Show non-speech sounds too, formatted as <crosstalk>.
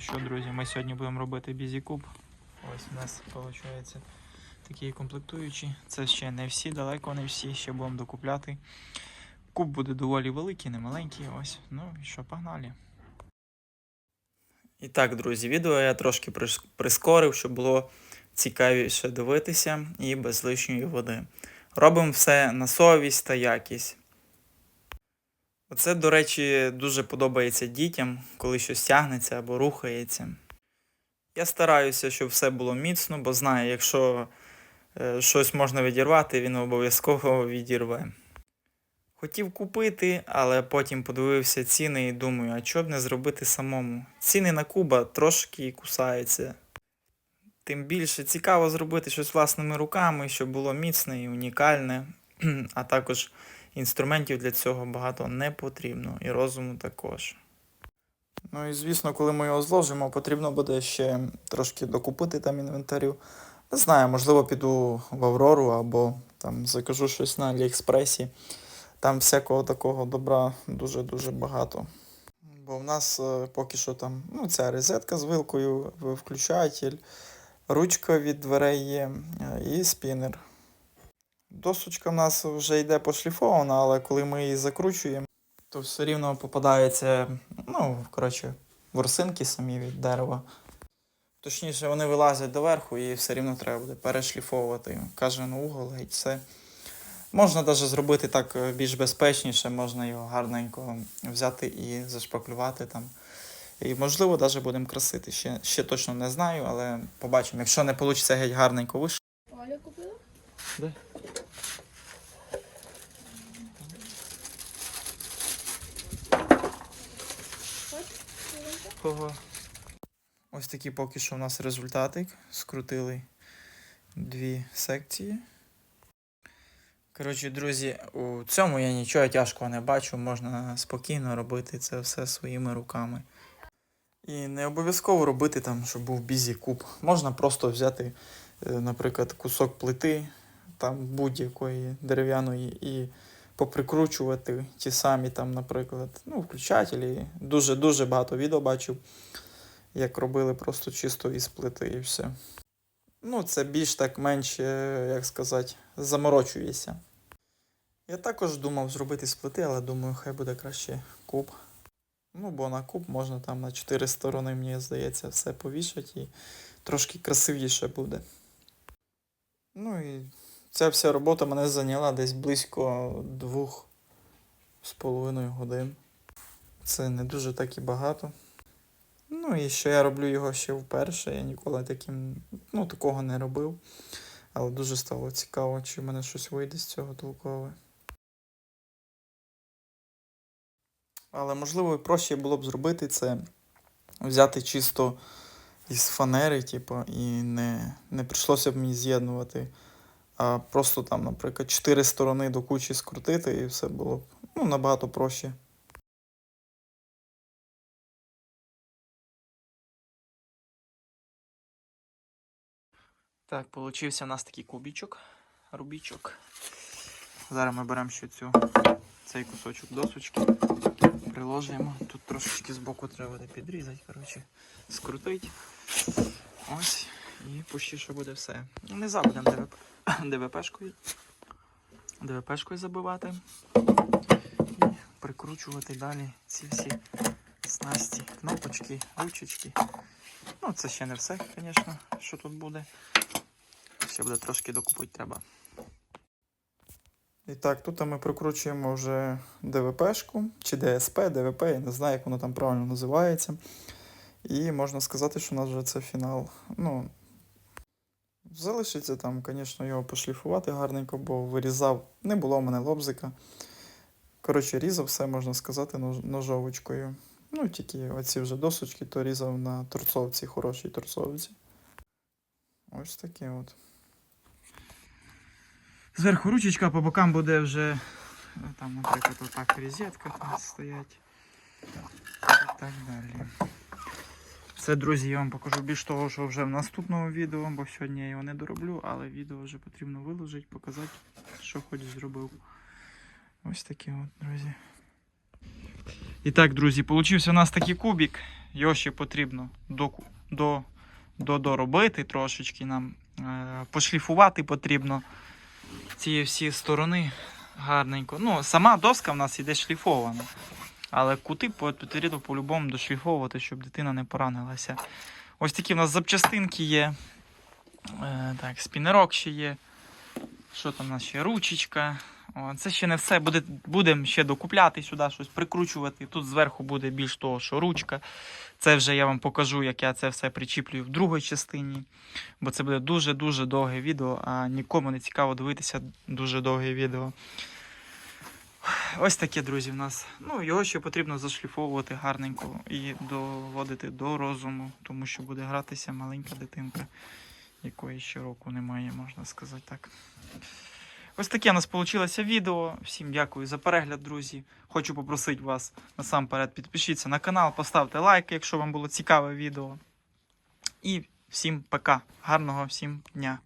Що, друзі, ми сьогодні будемо робити бізі-куб. Ось у нас виходить такі комплектуючі. Це ще не всі, далеко не всі, ще будемо докупляти. Куб буде доволі великий, не маленький. Ось. Ну і що, погнали. І так, друзі, відео я трошки прискорив, щоб було цікавіше дивитися і без лишньої води. Робимо все на совість та якість. Оце, до речі, дуже подобається дітям, коли щось тягнеться або рухається. Я стараюся, щоб все було міцно, бо знаю, якщо е, щось можна відірвати, він обов'язково відірве. Хотів купити, але потім подивився ціни і думаю, а чого б не зробити самому? Ціни на куба трошки кусаються. Тим більше цікаво зробити щось власними руками, щоб було міцне і унікальне, <clears throat> а також інструментів для цього багато не потрібно, і розуму також. Ну і звісно, коли ми його зложимо, потрібно буде ще трошки докупити там інвентарю. Не знаю, можливо, піду в Аврору або там закажу щось на Аліекспресі. Там всякого такого добра дуже-дуже багато. Бо в нас е, поки що там ну, ця розетка з вилкою, включатель, ручка від дверей є е, і спінер. Досочка в нас вже йде пошліфована, але коли ми її закручуємо, то все рівно попадаються, ну, коротше, ворсинки самі від дерева. Точніше, вони вилазять доверху і все рівно треба буде перешліфовувати кожен угол і все. Можна навіть зробити так е, більш безпечніше, можна його гарненько взяти і зашпаклювати там. І можливо, навіть будемо красити. Ще, ще точно не знаю, але побачимо. Якщо не вийде геть гарненько виш... Оля купила? Де? Кого? Ось такі поки що у нас результати. Скрутили дві секції. Коротше, друзі, у цьому я нічого тяжкого не бачу, можна спокійно робити це все своїми руками. І не обов'язково робити там, щоб був бізі куб. Можна просто взяти, е, наприклад, кусок плити, там будь-якої дерев'яної, і поприкручувати ті самі, там, наприклад, ну, включателі. Дуже-дуже багато відео бачив, як робили просто чисто із плити і все. Ну, це більш так менше, як сказати, заморочуєшся. Я також думав зробити з плити, але думаю, хай буде краще куб. Ну, бо на куб можна там на чотири сторони, мені здається, все повішати і трошки красивіше буде. Ну і ця вся робота мене зайняла десь близько двох з половиною годин. Це не дуже так і багато. Ну і що я роблю його ще вперше. Я ніколи таким, ну, такого не робив. Але дуже стало цікаво, чи в мене щось вийде з цього толкове. Але можливо і проще було б зробити це взяти чисто із фанери, типу, і не, не прийшлося б мені з'єднувати, а просто там, наприклад, чотири сторони до кучі скрутити, і все було б ну, набагато проще. Так, получився у нас такий кубічок, рубічок. Зараз ми беремо ще цю, цей кусочок досочки, приложимо. Тут трошечки збоку треба буде підрізати, коротше, скрутити. Ось. І почти що буде все. Не забудемо ДВП, <coughs> ДВПшкою. ДВПшкою забивати. І прикручувати далі ці всі снасті, кнопочки, ручечки. Ну, це ще не все, звісно, що тут буде. Ще буде трошки докупити треба. І так, тут ми прикручуємо вже ДВПшку чи ДСП, ДВП, я не знаю, як воно там правильно називається. І можна сказати, що у нас вже це фінал. Ну, залишиться там, звісно, його пошліфувати гарненько, бо вирізав. Не було в мене лобзика. Коротше, різав все, можна сказати, ножовочкою. Ну, тільки оці вже досочки, то різав на торцовці, хорошій торцовці. Ось таке от. Зверху ручечка, по бокам буде вже, там, наприклад, отак розетка там стоять. І так далі. Це, друзі, я вам покажу більш того, що вже в наступному відео, бо сьогодні я його не дороблю, але відео вже потрібно виложити, показати, що хоч зробив. Ось таке от, друзі. І так, друзі, получився у нас такий кубик. Його ще потрібно до, до, до, доробити трошечки нам. Е, пошліфувати потрібно ці всі сторони гарненько. Ну, сама доска в нас іде шліфована. Але кути потрібно по-любому дошліфовувати, щоб дитина не поранилася. Ось такі в нас запчастинки є. Е, так, спінерок ще є. Що там у нас ще? Ручечка. О, це ще не все. Буде, будемо ще докупляти сюди, щось прикручувати. Тут зверху буде більш того, що ручка. Це вже я вам покажу, як я це все причіплюю в другій частині. Бо це буде дуже-дуже довге відео, а нікому не цікаво дивитися дуже довге відео. Ось таке, друзі, в нас. Ну, його ще потрібно зашліфовувати гарненько і доводити до розуму, тому що буде гратися маленька дитинка, якої ще року немає, можна сказати так. Ось таке у нас вийшло відео. Всім дякую за перегляд, друзі. Хочу попросити вас насамперед підпишіться на канал, поставте лайк, якщо вам було цікаве відео. І всім пока. Гарного всім дня.